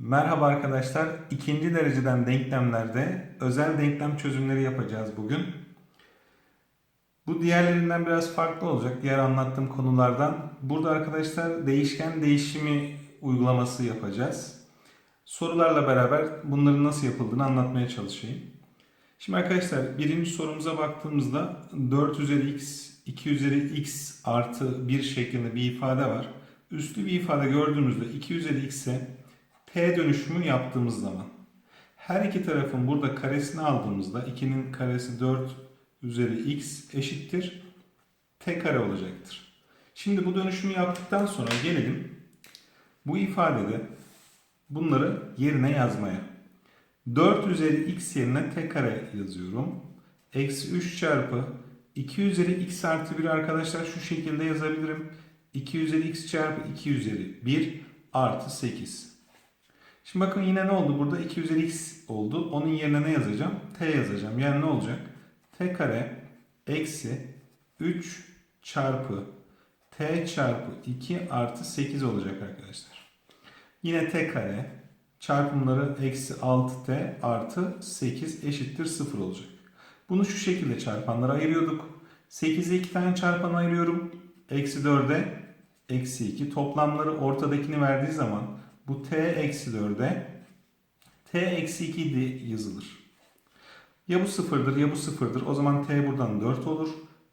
Merhaba arkadaşlar. İkinci dereceden denklemlerde özel denklem çözümleri yapacağız bugün. Bu diğerlerinden biraz farklı olacak. Diğer anlattığım konulardan. Burada arkadaşlar değişken değişimi uygulaması yapacağız. Sorularla beraber bunların nasıl yapıldığını anlatmaya çalışayım. Şimdi arkadaşlar birinci sorumuza baktığımızda 4 üzeri x, 2 üzeri x artı 1 şeklinde bir ifade var. Üslü bir ifade gördüğümüzde 2 üzeri x'e t dönüşümü yaptığımız zaman her iki tarafın burada karesini aldığımızda 2'nin karesi 4 üzeri x eşittir t kare olacaktır. Şimdi bu dönüşümü yaptıktan sonra gelelim bu ifadede bunları yerine yazmaya. 4 üzeri x yerine t kare yazıyorum. Eksi 3 çarpı 2 üzeri x artı 1 arkadaşlar şu şekilde yazabilirim. 2 üzeri x çarpı 2 üzeri 1 artı 8. Şimdi bakın yine ne oldu? Burada 2 üzeri x oldu. Onun yerine ne yazacağım? t yazacağım. Yani ne olacak? t kare eksi 3 çarpı t çarpı 2 artı 8 olacak arkadaşlar. Yine t kare çarpımları eksi 6t artı 8 eşittir 0 olacak. Bunu şu şekilde çarpanlara ayırıyorduk. 8'e 2 tane çarpan ayırıyorum. Eksi 4'e eksi 2. Toplamları ortadakini verdiği zaman bu t eksi 4'e t eksi 2 diye yazılır. Ya bu sıfırdır ya bu sıfırdır. O zaman t buradan 4 olur.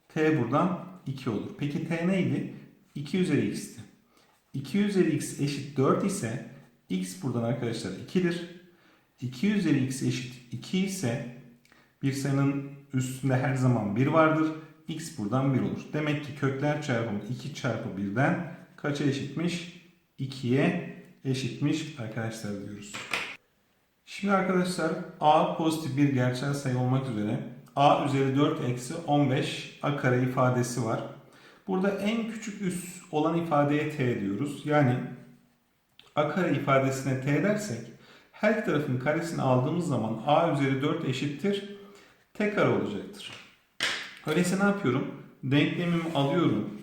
t buradan 2 olur. Peki t neydi? 2 üzeri x'ti. 2 üzeri x eşit 4 ise x buradan arkadaşlar 2'dir. 2 üzeri x eşit 2 ise bir sayının üstünde her zaman 1 vardır. x buradan 1 olur. Demek ki kökler çarpımı 2 çarpı 1'den kaça eşitmiş? 2'ye eşitmiş arkadaşlar diyoruz. Şimdi arkadaşlar a pozitif bir gerçel sayı olmak üzere a üzeri 4 eksi 15 a kare ifadesi var. Burada en küçük üs olan ifadeye t diyoruz. Yani a kare ifadesine t dersek her iki tarafın karesini aldığımız zaman a üzeri 4 eşittir t kare olacaktır. Öyleyse ne yapıyorum? Denklemimi alıyorum.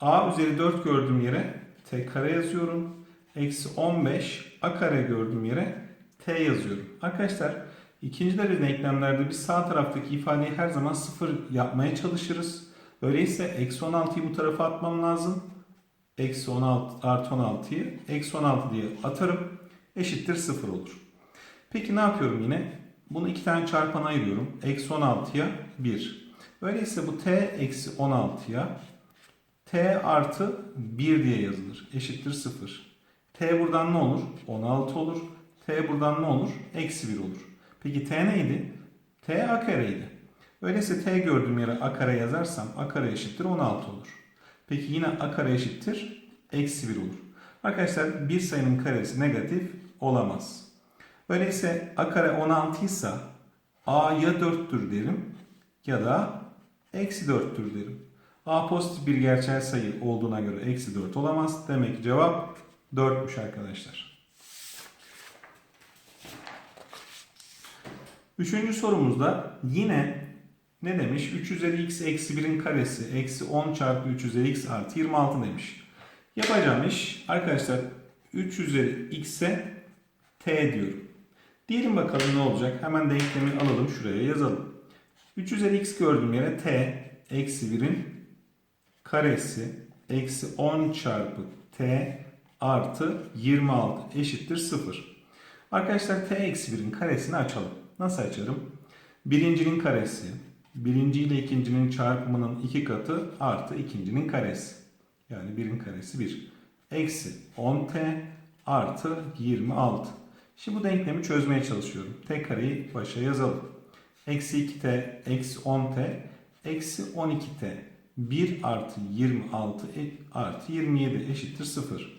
a üzeri 4 gördüğüm yere t kare yazıyorum. Eksi 15 a kare gördüğüm yere t yazıyorum. Arkadaşlar ikinci derece denklemlerde biz sağ taraftaki ifadeyi her zaman sıfır yapmaya çalışırız. Öyleyse eksi 16'yı bu tarafa atmam lazım. Eksi 16 artı 16'yı eksi 16 diye atarım. Eşittir 0 olur. Peki ne yapıyorum yine? Bunu iki tane çarpana ayırıyorum. Eksi 16'ya 1. Öyleyse bu t eksi 16'ya t artı 1 diye yazılır. Eşittir 0. t buradan ne olur? 16 olur. t buradan ne olur? Eksi 1 olur. Peki t neydi? t a kareydi. Öyleyse t gördüğüm yere a kare yazarsam a kare eşittir 16 olur. Peki yine a kare eşittir eksi 1 olur. Arkadaşlar bir sayının karesi negatif olamaz. Öyleyse a kare 16 ise a ya 4'tür derim ya da eksi 4'tür derim. a pozitif bir gerçel sayı olduğuna göre eksi 4 olamaz. Demek ki cevap 4'müş arkadaşlar. Üçüncü sorumuzda yine ne demiş? 3 üzeri x eksi 1'in karesi eksi 10 çarpı 3 üzeri x artı 26 demiş. Yapacağım iş arkadaşlar 3 üzeri x'e t diyorum. Diyelim bakalım ne olacak. Hemen denklemi alalım şuraya yazalım. 3 üzeri x gördüğüm yere t eksi 1'in karesi eksi 10 çarpı t artı 26 eşittir 0. Arkadaşlar t eksi 1'in karesini açalım. Nasıl açarım? Birincinin karesi, birinci ile ikincinin çarpımının iki katı artı ikincinin karesi. Yani birin karesi 1. Eksi 10t artı 26. Şimdi bu denklemi çözmeye çalışıyorum. T kareyi başa yazalım. Eksi 2t, eksi 10t, eksi 12t. 1 artı 26 e- artı 27 eşittir 0.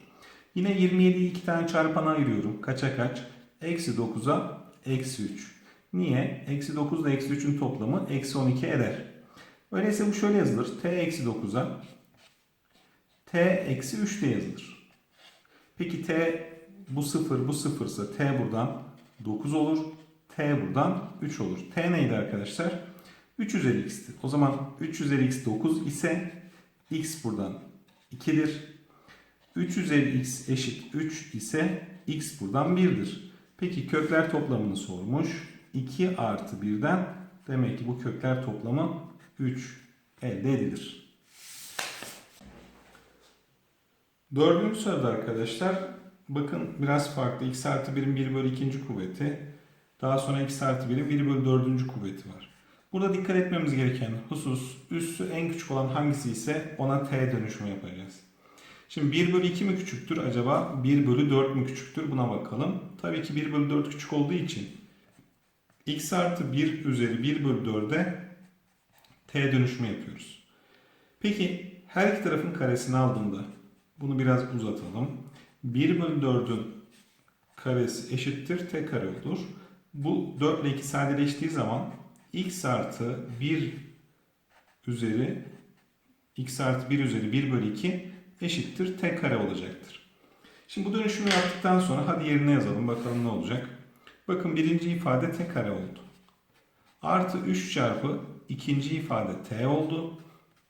Yine 27'yi 2 tane çarpana ayırıyorum. Kaça kaç? Eksi 9'a eksi 3. Niye? Eksi 9 ile eksi 3'ün toplamı eksi 12 eder. Öyleyse bu şöyle yazılır. T eksi 9'a T eksi 3 de yazılır. Peki T bu 0 bu 0 ise T buradan 9 olur. T buradan 3 olur. T neydi arkadaşlar? 3 üzeri x'ti. O zaman 3 üzeri x 9 ise x buradan 2'dir. 3 üzeri x eşit 3 ise x buradan 1'dir. Peki kökler toplamını sormuş. 2 artı 1'den demek ki bu kökler toplamı 3 elde edilir. Dördüncü soruda arkadaşlar bakın biraz farklı. x artı 1'in 1 bölü 2. kuvveti. Daha sonra x artı 1'in 1 bölü 4. kuvveti var. Burada dikkat etmemiz gereken husus üssü en küçük olan hangisi ise ona t dönüşümü yapacağız. Şimdi 1 bölü 2 mi küçüktür acaba 1 bölü 4 mü küçüktür buna bakalım. Tabii ki 1 bölü 4 küçük olduğu için x artı 1 üzeri 1 bölü 4'e t dönüşümü yapıyoruz. Peki her iki tarafın karesini aldığımda bunu biraz uzatalım. 1 bölü 4'ün karesi eşittir t kare olur. Bu 4 ile 2 sadeleştiği zaman x artı 1 üzeri x artı 1 üzeri 1 bölü 2 eşittir t kare olacaktır. Şimdi bu dönüşümü yaptıktan sonra hadi yerine yazalım bakalım ne olacak. Bakın birinci ifade t kare oldu. Artı 3 çarpı ikinci ifade t oldu.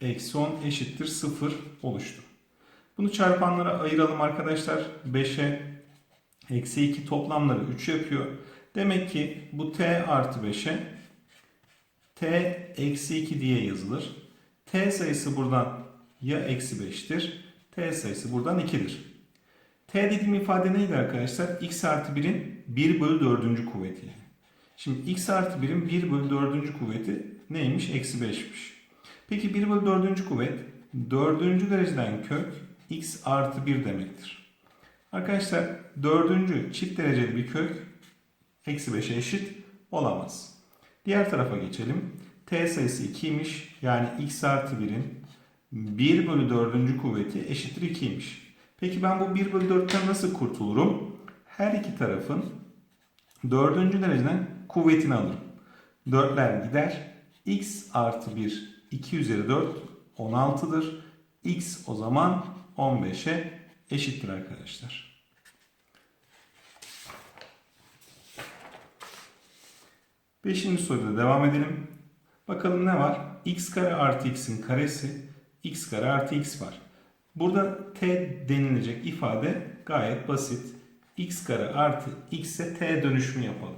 Eksi 10 eşittir 0 oluştu. Bunu çarpanlara ayıralım arkadaşlar. 5'e eksi 2 toplamları 3 yapıyor. Demek ki bu t artı 5'e t eksi 2 diye yazılır. t sayısı buradan ya eksi 5'tir. T sayısı buradan 2'dir. t dediğim ifade neydi arkadaşlar? x artı 1'in 1 bölü 4. kuvveti. Şimdi x artı 1'in 1 bölü 4. kuvveti neymiş? Eksi 5'miş. Peki 1 bölü 4. kuvvet 4. dereceden kök x artı 1 demektir. Arkadaşlar 4. çift dereceli bir kök eksi 5'e eşit olamaz. Diğer tarafa geçelim. t sayısı 2'ymiş. Yani x artı 1'in 1 bölü 4. kuvveti eşittir 2'ymiş. Peki ben bu 1 bölü 4'ten nasıl kurtulurum? Her iki tarafın 4. dereceden kuvvetini alırım. 4'ler gider. x artı 1 2 üzeri 4 16'dır. x o zaman 15'e eşittir arkadaşlar. Beşinci soruda devam edelim. Bakalım ne var? x kare artı x'in karesi x kare artı x var. Burada t denilecek ifade gayet basit. x kare artı x'e t dönüşümü yapalım.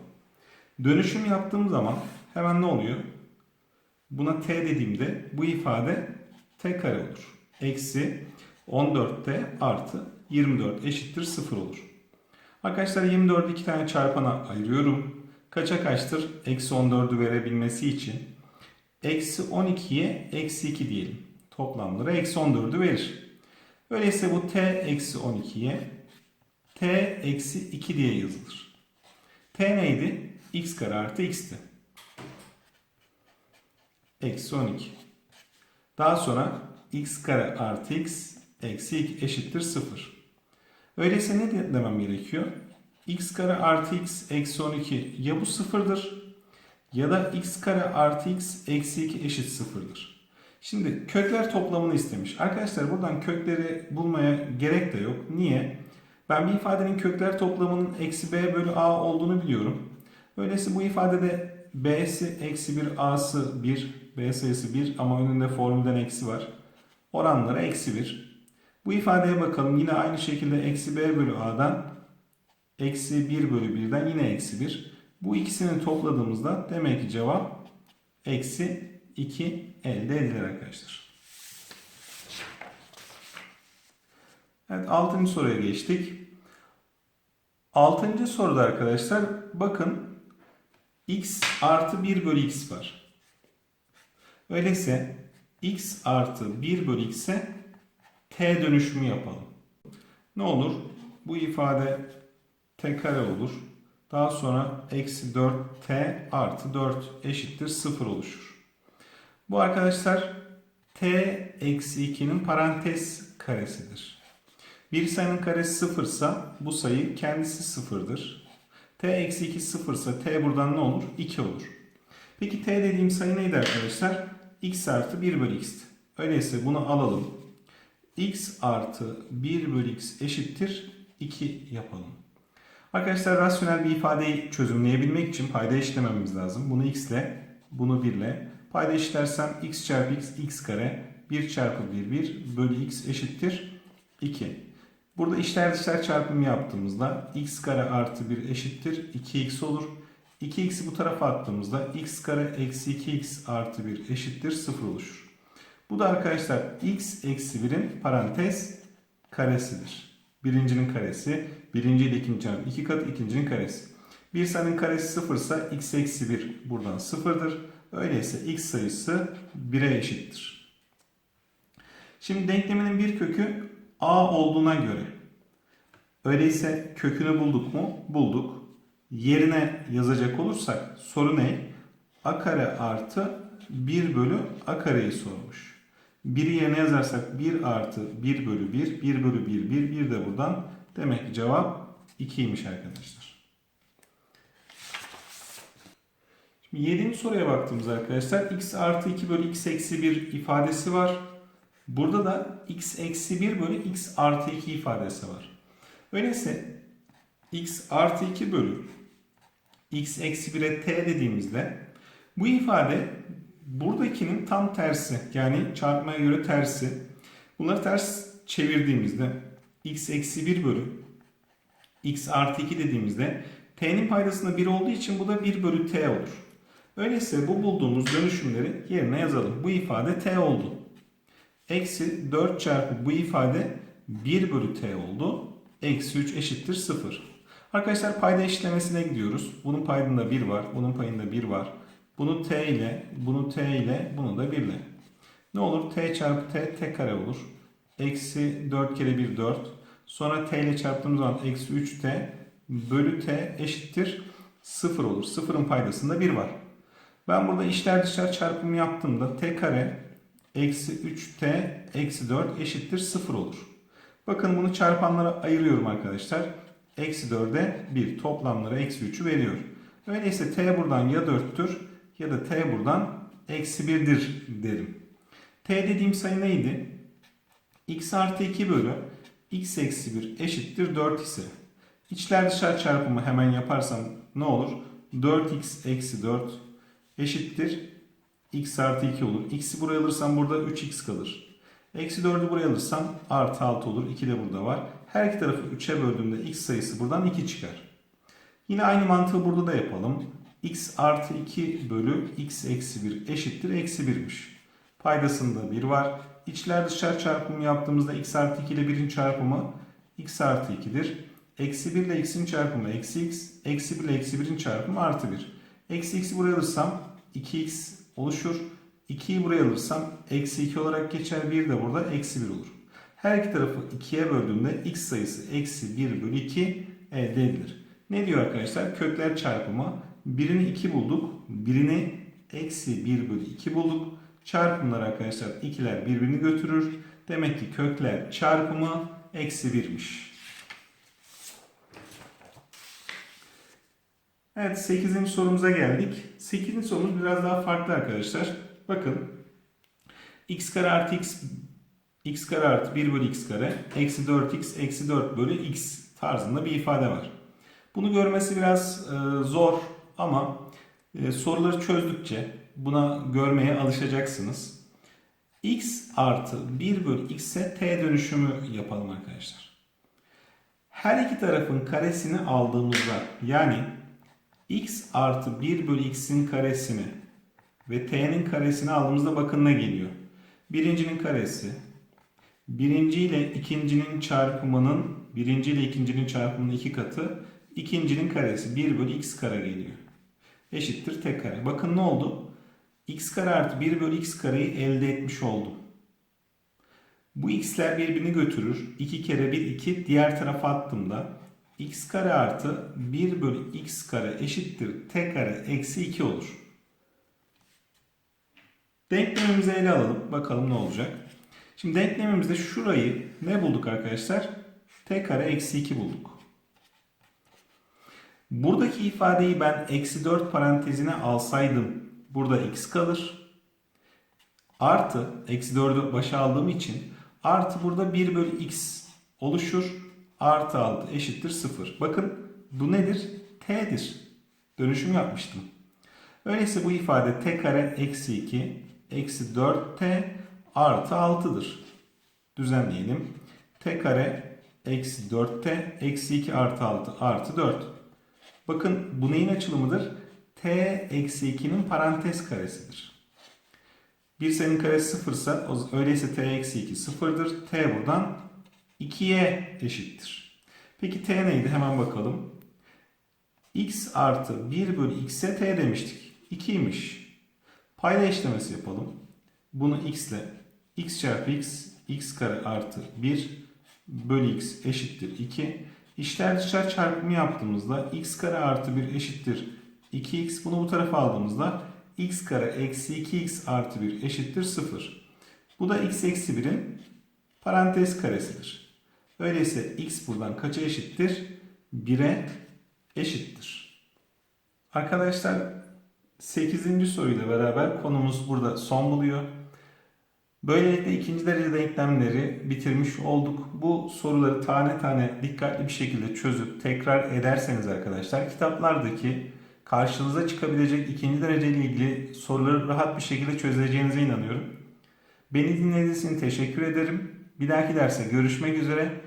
Dönüşüm yaptığım zaman hemen ne oluyor? Buna t dediğimde bu ifade t kare olur. Eksi 14t artı 24 eşittir 0 olur. Arkadaşlar 24'ü iki tane çarpana ayırıyorum. Kaça kaçtır? Eksi 14'ü verebilmesi için. Eksi 12'ye eksi 2 diyelim. Toplamları eksi 14'ü verir. Öyleyse bu t eksi 12'ye t eksi 2 diye yazılır. t neydi? x kare artı x'ti. Eksi 12. Daha sonra x kare artı x eksi 2 eşittir 0. Öyleyse ne demem gerekiyor? x kare artı x eksi 12 ya bu sıfırdır ya da x kare artı x eksi 2 eşit sıfırdır. Şimdi kökler toplamını istemiş. Arkadaşlar buradan kökleri bulmaya gerek de yok. Niye? Ben bir ifadenin kökler toplamının eksi b bölü a olduğunu biliyorum. Öyleyse bu ifadede b'si eksi 1 a'sı 1 b sayısı 1 ama önünde formülden eksi var. Oranları eksi 1. Bu ifadeye bakalım. Yine aynı şekilde eksi b bölü a'dan eksi 1 bölü 1'den yine eksi 1. Bu ikisini topladığımızda demek ki cevap eksi 2 elde edilir arkadaşlar. Evet 6. soruya geçtik. 6. soruda arkadaşlar bakın x artı 1 bölü x var. Öyleyse x artı 1 bölü x'e t dönüşümü yapalım. Ne olur? Bu ifade t kare olur. Daha sonra eksi 4t artı 4 eşittir 0 oluşur. Bu arkadaşlar t eksi 2'nin parantez karesidir. Bir sayının karesi 0 ise bu sayı kendisi 0'dır. t eksi 2 0 ise t buradan ne olur? 2 olur. Peki t dediğim sayı neydi arkadaşlar? x artı 1 bölü x'ti. Öyleyse bunu alalım. x artı 1 bölü x eşittir 2 yapalım. Arkadaşlar rasyonel bir ifadeyi çözümleyebilmek için payda eşitlememiz lazım. Bunu x ile, bunu 1 ile. Payda eşitlersem x çarpı x, x kare 1 çarpı 1, 1 bölü x eşittir 2. Burada içler dışlar çarpımı yaptığımızda x kare artı 1 eşittir 2x olur. 2x'i bu tarafa attığımızda x kare eksi 2x artı 1 eşittir 0 oluşur. Bu da arkadaşlar x eksi 1'in parantez karesidir. Birincinin karesi, birinci ile ikinci çarpı iki katı ikincinin karesi. Bir sayının karesi sıfırsa x eksi 1 buradan sıfırdır. Öyleyse x sayısı 1'e eşittir. Şimdi denkleminin bir kökü a olduğuna göre. Öyleyse kökünü bulduk mu? Bulduk. Yerine yazacak olursak soru ne? a kare artı 1 bölü a kareyi sormuş. 1'i yerine yazarsak 1 artı 1 bölü 1, 1 bölü 1, 1, 1 de buradan. Demek ki cevap 2'ymiş arkadaşlar. Şimdi 7. soruya baktığımız arkadaşlar x artı 2 bölü x eksi 1 ifadesi var. Burada da x eksi 1 bölü x artı 2 ifadesi var. Öyleyse x artı 2 bölü x eksi 1'e t dediğimizde bu ifade buradakinin tam tersi yani çarpmaya göre tersi. Bunları ters çevirdiğimizde x eksi 1 bölü x artı 2 dediğimizde t'nin paydasında 1 olduğu için bu da 1 bölü t olur. Öyleyse bu bulduğumuz dönüşümleri yerine yazalım. Bu ifade t oldu. Eksi 4 çarpı bu ifade 1 bölü t oldu. Eksi 3 eşittir 0. Arkadaşlar payda eşitlemesine gidiyoruz. Bunun paydında 1 var. Bunun payında 1 var. Bunu t ile, bunu t ile, bunu da 1 ile. Ne olur? t çarpı t, t kare olur. Eksi 4 kere 1 4. Sonra t ile çarptığımız zaman eksi 3t bölü t eşittir 0 olur. 0'ın paydasında 1 var. Ben burada içler dışlar çarpımı yaptığımda t kare eksi 3t eksi 4 eşittir 0 olur. Bakın bunu çarpanlara ayırıyorum arkadaşlar. Eksi 4'e 1 toplamları eksi 3'ü veriyor. Öyleyse t buradan ya 4'tür ya da t buradan eksi 1'dir derim. t dediğim sayı neydi? x artı 2 bölü x eksi 1 eşittir 4 ise içler dışlar çarpımı hemen yaparsam ne olur? 4x eksi 4 eşittir x artı 2 olur. x'i buraya alırsam burada 3x kalır. Eksi 4'ü buraya alırsam artı 6 olur. 2 de burada var. Her iki tarafı 3'e böldüğümde x sayısı buradan 2 çıkar. Yine aynı mantığı burada da yapalım. x artı 2 bölü x eksi 1 eşittir eksi 1'miş. Paydasında 1 var. İçler dışlar çarpımı yaptığımızda x artı 2 ile 1'in çarpımı x artı 2'dir. Eksi 1 ile x'in çarpımı eksi x. Eksi 1 ile eksi 1'in çarpımı artı 1. Eksi x'i buraya alırsam 2x oluşur. 2'yi buraya alırsam eksi 2 olarak geçer. 1 de burada eksi 1 olur. Her iki tarafı 2'ye böldüğümde x sayısı eksi 1 bölü 2 elde edilir. Ne diyor arkadaşlar? Kökler çarpımı. Birini 2 bulduk. Birini eksi 1 bölü 2 bulduk. Çarpımlar arkadaşlar ikiler birbirini götürür. Demek ki kökler çarpımı eksi 1'miş. Evet 8. sorumuza geldik. 8. sorumuz biraz daha farklı arkadaşlar. Bakın x kare artı x x kare artı 1 bölü x kare eksi 4x eksi 4 bölü x tarzında bir ifade var. Bunu görmesi biraz e, zor ama e, soruları çözdükçe buna görmeye alışacaksınız. x artı 1 bölü x'e t dönüşümü yapalım arkadaşlar. Her iki tarafın karesini aldığımızda yani x artı 1 bölü x'in karesini ve t'nin karesini aldığımızda bakın ne geliyor. Birincinin karesi birinci ile ikincinin çarpımının birinci ile ikincinin çarpımının iki katı ikincinin karesi 1 bölü x kare geliyor. Eşittir t kare. Bakın ne oldu? x kare artı 1 bölü x kareyi elde etmiş oldum. Bu x'ler birbirini götürür. 2 kere 1 2 diğer tarafa attığımda x kare artı 1 bölü x kare eşittir t kare eksi 2 olur. Denklemimizi ele alalım. Bakalım ne olacak. Şimdi denklemimizde şurayı ne bulduk arkadaşlar? t kare eksi 2 bulduk. Buradaki ifadeyi ben eksi 4 parantezine alsaydım burada x kalır. Artı eksi 4'ü başa aldığım için artı burada 1 bölü x oluşur. Artı 6 eşittir 0. Bakın bu nedir? t'dir. Dönüşüm yapmıştım. Öyleyse bu ifade t kare eksi 2 eksi 4t artı 6'dır. Düzenleyelim. t kare eksi 4t eksi 2 artı 6 artı 4. Bakın bu neyin açılımıdır? t eksi 2'nin parantez karesidir. Bir sayının karesi sıfırsa öyleyse t eksi 2 sıfırdır. t buradan 2'ye eşittir. Peki t neydi? Hemen bakalım. x artı 1 bölü x'e t demiştik. 2'ymiş. Payda işlemesi yapalım. Bunu x ile x çarpı x x kare artı 1 bölü x eşittir 2. İşler dışlar çarpımı yaptığımızda x kare artı 1 eşittir 2x. Bunu bu tarafa aldığımızda x kare eksi 2x artı 1 eşittir 0. Bu da x eksi 1'in parantez karesidir. Öyleyse x buradan kaça eşittir? 1'e eşittir. Arkadaşlar 8. soruyla beraber konumuz burada son buluyor. Böylelikle ikinci derece denklemleri bitirmiş olduk. Bu soruları tane tane dikkatli bir şekilde çözüp tekrar ederseniz arkadaşlar kitaplardaki karşınıza çıkabilecek ikinci derece ile ilgili soruları rahat bir şekilde çözeceğinize inanıyorum. Beni dinlediğiniz için teşekkür ederim. Bir dahaki derse görüşmek üzere.